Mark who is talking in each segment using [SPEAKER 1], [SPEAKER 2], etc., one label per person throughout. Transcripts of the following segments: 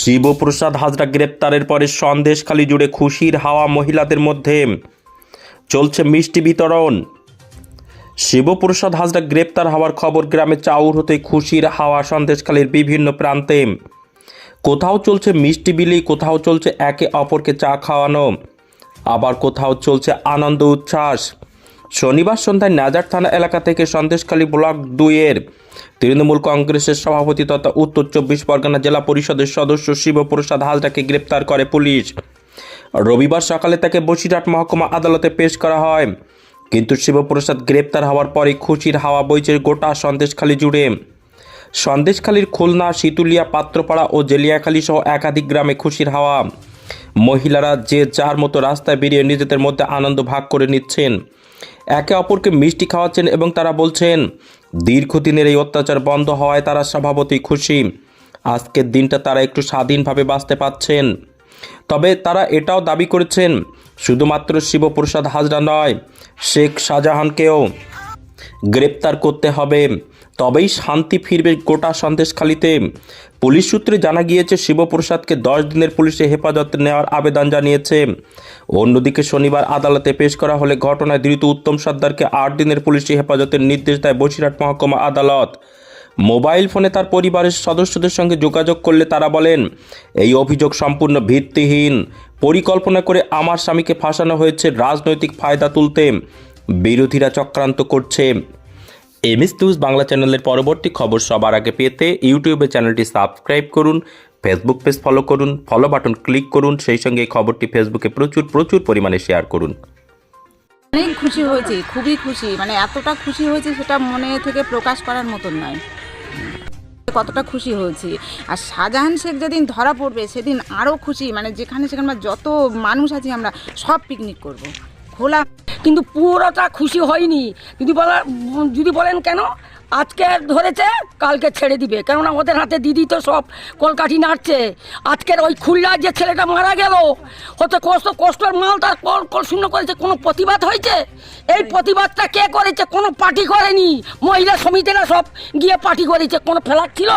[SPEAKER 1] শিবপ্রসাদ হাজরা গ্রেপ্তারের পরে সন্দেশখালী জুড়ে খুশির হাওয়া মহিলাদের মধ্যে। চলছে মিষ্টি বিতরণ। শিবপ্রসাদ হাজরা গ্রেপ্তার হওয়ার খবর গ্রামে চাউর হতে খুশির হাওয়া সন্দেশখালীর বিভিন্ন প্রান্তে। কোথাও চলছে মিষ্টি বিলি, কোথাও চলছে একে অপরকে চা খাওয়ানো। আবার কোথাও চলছে আনন্দ উচ্ছ্বাস। শনিবার সন্ধ্যায় নাজার থানা এলাকা থেকে সন্দেশখালী ব্লক দুইয়ের তৃণমূল কংগ্রেসের সভাপতি তথা উত্তর চব্বিশ পরগনা জেলা পরিষদের সদস্য শিবপ্রসাদ হালদাকে গ্রেপ্তার করে পুলিশ। রবিবার সকালে তাকে বসিরহাট মহকুমা আদালতে পেশ করা হয়। কিন্তু শিবপ্রসাদ গ্রেপ্তার হওয়ার পরে খুশির হাওয়া বইছে গোটা সন্দেশখালী জুড়ে। সন্দেশখালীর খুলনা, শীতুলিয়া, পাত্রপাড়া ও জেলিয়াখালী সহ একাধিক গ্রামে খুশির হাওয়া। মহিলারা যে যার মতো রাস্তায় বেরিয়ে নিজেদের মধ্যে আনন্দ ভাগ করে নিচ্ছেন। একে অপরকে মিষ্টি খাওয়াচ্ছেন এবং তারা বলছেন দীর্ঘদিনের এই অত্যাচার বন্ধ হওয়ায় তারা স্বভাবতই খুশি। আজকের দিনটা তারা একটু স্বাধীনভাবে বাঁচতে পাচ্ছেন তবে তারা এটাও দাবি করেছেন, শুধুমাত্র শিবপ্রসাদ হাজরা নয়, শেখ শাহজাহানকেও গ্রেপ্তার করতে হবে। তবেই শান্তি ফিরবে গোটা সন্দেশখালিতে। পুলিশ সূত্রে জানা গিয়েছে, শিবপ্রসাদকে দশ দিনের পুলিশে হেফাজতে নেওয়ার আবেদন জানিয়েছে। অন্যদিকে শনিবার আদালতে পেশ করা হলে ঘটনায় ধৃত উত্তম সর্দারকে আট দিনের পুলিশি হেফাজতের নির্দেশ দেয় বসিরহাট মহকুমা আদালত। মোবাইল ফোনে তার পরিবারের সদস্যদের সঙ্গে যোগাযোগ করলে তারা বলেন, এই অভিযোগ সম্পূর্ণ ভিত্তিহীন। পরিকল্পনা করে আমার স্বামীকে ফাঁসানো হয়েছে রাজনৈতিক ফায়দা তুলতে। বিরোধীরা চক্রান্ত করছে। এমএস নিউজ বাংলা চ্যানেলের পরবর্তী খবর সবার আগে পেতে ইউটিউবে চ্যানেলটি সাবস্ক্রাইব করুন, ফেসবুক পেজ ফলো করুন ফলো বাটন ক্লিক করুন, সেই সঙ্গে এই খবরটি ফেসবুকে প্রচুর প্রচুর পরিমাণে শেয়ার করুন।
[SPEAKER 2] অনেক খুশি হয়েছি, খুবই খুশি মানে এতটা খুশি হয়েছে সেটা মনে থেকে প্রকাশ করার মতন নয়। কতটা খুশি হয়েছি। আর শাহজাহান শেখ যেদিন ধরা পড়বে, সেদিন আরও খুশি মানে যেখানে সেখানে যত মানুষ আছি আমরা সব পিকনিক করব। খোলা
[SPEAKER 3] কিন্তু পুরোটা খুশি হয়নি। যদি বলা যদি বলেন কেন? আজকে ধরেছে কালকে ছেড়ে দিবে। কেননা ওদের হাতে দিদি তো সব কলকাঠি নাড়ছে। আজকের ওই খুলনার যে ছেলেটা মারা গেল হতে কষ্ট কষ্টের মাল তার কল কল শূন্য করেছে। কোনো প্রতিবাদ হয়েছে? এই প্রতিবাদটা কে করেছে? কোনো পার্টি করেনি। মহিলা সমিতিরা সব গিয়ে পার্টি করেছে। কোনো ফেলাক ছিল?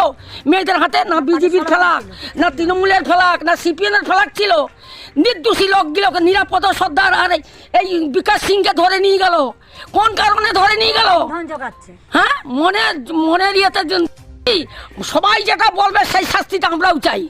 [SPEAKER 3] মেয়েদের হাতে? না বিজেপির ফেলাক না তৃণমূলের ফেলাক না সিপিএমের ফেলাক ছিল? নির্দোষী লোকগুলোকে নিরাপদ সর্দার আর এই- এই বিকাশ সিংকে ধরে নিয়ে গেল। কোন কারণে ধরে নিয়ে গেল? হ্যাঁ? মনে মনের ইয়েতে সবাই যেটা বলবে সেই শাস্তিটা আমরাও চাই।